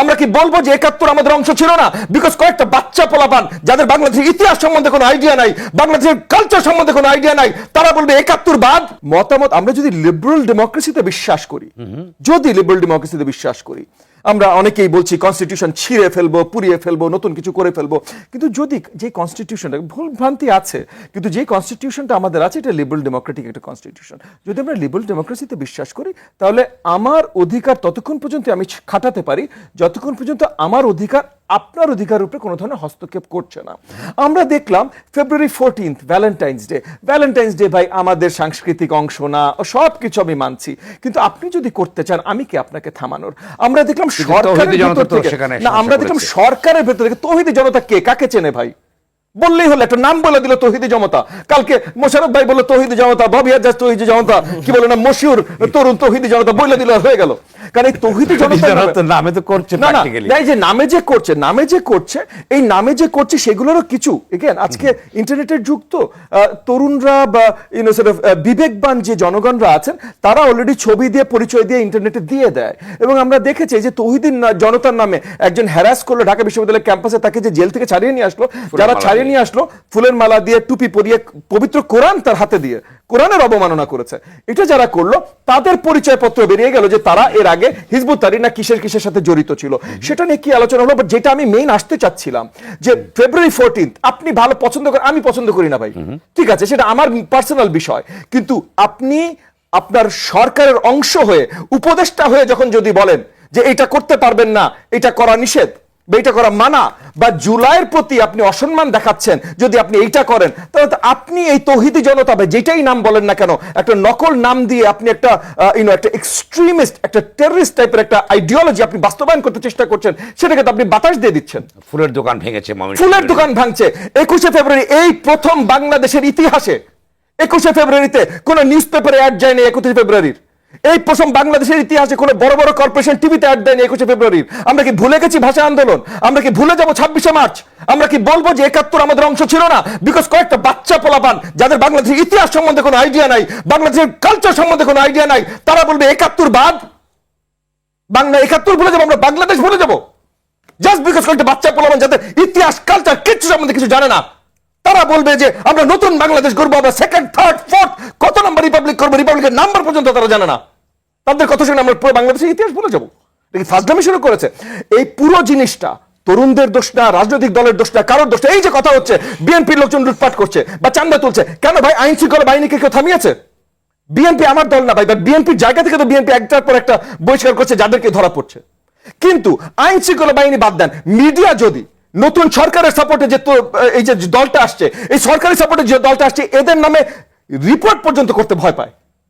আমরা কি বলব যে একাত্তর আমাদের অংশ ছিল না? বিকজ কয়েকটা বাচ্চা পোলাপান যাদের বাংলাদেশের ইতিহাস সম্বন্ধে কোনো আইডিয়া নাই বাংলাদেশের কালচার সম্বন্ধে কোনো আইডিয়া নাই তারা বলবে একাত্তর বাদ। মতামত আমরা যদি লিবারেল ডেমোক্রেসিতে বিশ্বাস করি যদি লিবারেল ডেমোক্রেসিতে বিশ্বাস করি আমরা অনেকেই বলছি কনস্টিটিউশন ছিঁড়ে ফেলব, পুড়িয়ে ফেলব, নতুন কিছু করে ফেলব। কিন্তু যদি যে কনস্টিটিউশনটা ভুল ভ্রান্তি আছে, কিন্তু যে কনস্টিটিউশনটা আমাদের আছে, এটা লিবারেল ডেমোক্রেটিক একটা কনস্টিটিউশন যদি আমরা লিবারেল ডেমোক্রেসিতে বিশ্বাস করি, তাহলে আমার অধিকার ততক্ষণ পর্যন্ত আমি খাটাতে পারি, যতক্ষণ পর্যন্ত আমার অধিকার আপনার অধিকার উপরে কোনো ধরনের হস্তক্ষেপ করছে না। আমরা দেখলাম February fourteenth Valentine's day Valentine's day ভাই আমাদের সাংস্কৃতিক অংশ না সব কিছু আমি মানছি। কিন্তু আপনি যদি করতে চান আমি কি আপনাকে থামানোর? আমরা দেখলাম সরকারের না আমরা দেখলাম সরকারের ভেতর থেকে তহিদি জনতা কে? কাকে চেনে ভাই? বললেই হলো একটা নাম বলে দিল তৌহিদি জনতা। কালকে মোশারফ ভাই বলল তৌহিদি জনতা ববি আজাজ তৌহিদি জনতা। কি বলে না মশিউর তরুণ তৌহিদি জনতা বলে দিল হয়ে গেল। কারণ এই তৌহিদি জনতা নামে তো করছে না না এই যে নামে যে করছে নামে যে করছে এই নামে যে করছে সেগুলোরও কিছু। এগেন আজকে ইন্টারনেটের যুগ তো তরুণরা বা ইউনো বিবেকবান যে জনগণরা আছেন তারা অলরেডি ছবি দিয়ে পরিচয় দিয়ে ইন্টারনেটে দিয়ে দেয়। এবং আমরা দেখেছি যে তৌহিদিন জনতার নামে একজন হ্যারাস করল ঢাকা বিশ্ববিদ্যালয়ের ক্যাম্পাসে তাকে যে জেল থেকে ছাড়িয়ে নিয়ে আসলো যারা মালা ছাড়িয়ে নিয়ে আসলো ফুলের মালা দিয়ে টুপি পরিয়ে পবিত্র কোরআন তার হাতে দিয়ে কোরআনের অবমাননা করেছে। এটা যারা করল তাদের পরিচয়পত্র বেরিয়ে গেল যে তারা এর আগে হিজবুত তারির না কিসের কিসের সাথে জড়িত ছিল। সেটা নিয়ে কি আলোচনা হলো? বাট যেটা আমি মেইন আসতে চাচ্ছিলাম যে ফেব্রুয়ারি ফোরটিন্থ আপনি ভালো পছন্দ করেন আমি পছন্দ করি না ভাই। ঠিক আছে সেটা আমার পার্সোনাল বিষয়। কিন্তু আপনি আপনার সরকারের অংশ হয়ে উপদেষ্টা হয়ে যখন যদি বলেন যে এটা করতে পারবেন না এটা করা নিষেধ বা এটা করা মানা বা জুলাইয়ের প্রতি আপনি অসম্মান দেখাচ্ছেন যদি আপনি এইটা করেন তাহলে আপনি এই তৌহিদি জনতা বা যেটাই নাম বলেন না কেন একটা নকল নাম দিয়ে আপনি একটা ইউনো একটা এক্সট্রিমিস্ট একটা টেররিস্ট টাইপের একটা আইডিওলজি আপনি বাস্তবায়ন করতে চেষ্টা করছেন সেটাকে তো আপনি বাতাস দিয়ে দিচ্ছেন। ফুলের দোকান ভেঙেছে ফুলের দোকান ভাঙছে। একুশে ফেব্রুয়ারি এই প্রথম বাংলাদেশের ইতিহাসে একুশে ফেব্রুয়ারিতে কোনো নিউজ পেপারে অ্যাড যায়নি একত্রিশে ফেব্রুয়ারির। এই প্রথম বাংলাদেশের ইতিহাসে কোনো বড় বড় কর্পোরেশন টিভিতে অ্যাড দেয়নি একুশে ফেব্রুয়ারির। আমরা কি ভুলে গেছি ভাষা আন্দোলন? আমরা কি ভুলে যাব ছাব্বিশে মার্চ? আমরা কি বলব যে একাত্তর আমাদের অংশ ছিল না? বিকজ কয়েকটা বাচ্চা পোলাপান, যাদের বাংলাদেশের ইতিহাস সম্বন্ধে কোনো আইডিয়া নাই, বাংলাদেশের কালচার সম্বন্ধে কোনো আইডিয়া নাই, তারা বলবে, একাত্তর বাদ। বাংলা একাত্তর ভুলে যাব, আমরা বাংলাদেশ ভুলে যাব। জাস্ট বিকজ কয়েকটা বাচ্চা পোলাপান, যাদের ইতিহাস কালচার কিছু সম্বন্ধে কিছু জানে না তারা বলবে যে আমরা নতুন বাংলাদেশ করব আমরা সেকেন্ড থার্ড ফোর্থ কত নম্বর রিপাবলিক করব রিপাবলিকের নাম্বার পর্যন্ত তারা জানে না। তাদের কথা শুনে আমরা পুরো বাংলাদেশের ইতিহাস ভুলে যাব। দেখি ফাজলামি শুরু করেছে। এই পুরো জিনিসটা, তরুণদের দোষ না, রাজনৈতিক দলের দোষ না, কারোর দোষ এই যে কথা হচ্ছে, বিএনপির লোকজন লুটপাট করছে বা চান্দা তুলছে। কেন ভাই আইন শৃঙ্খলা বাহিনীকে কেউ থামিয়েছে? বিএনপি আমার দল না ভাই বিএনপির জায়গা থেকে তো বিএনপি একটার পর একটা বহিষ্কার করছে, যাদেরকে ধরা পড়ছে। কিন্তু আইন শৃঙ্খলা বাহিনী বাদ দেন। মিডিয়া যদি নতুন সরকারের সাপোর্টে যে এই যে দলটা আসছে, এই সরকারি সাপোর্টে যে দলটা আসছে, এদের নামে রিপোর্ট পর্যন্ত করতে ভয় পায়।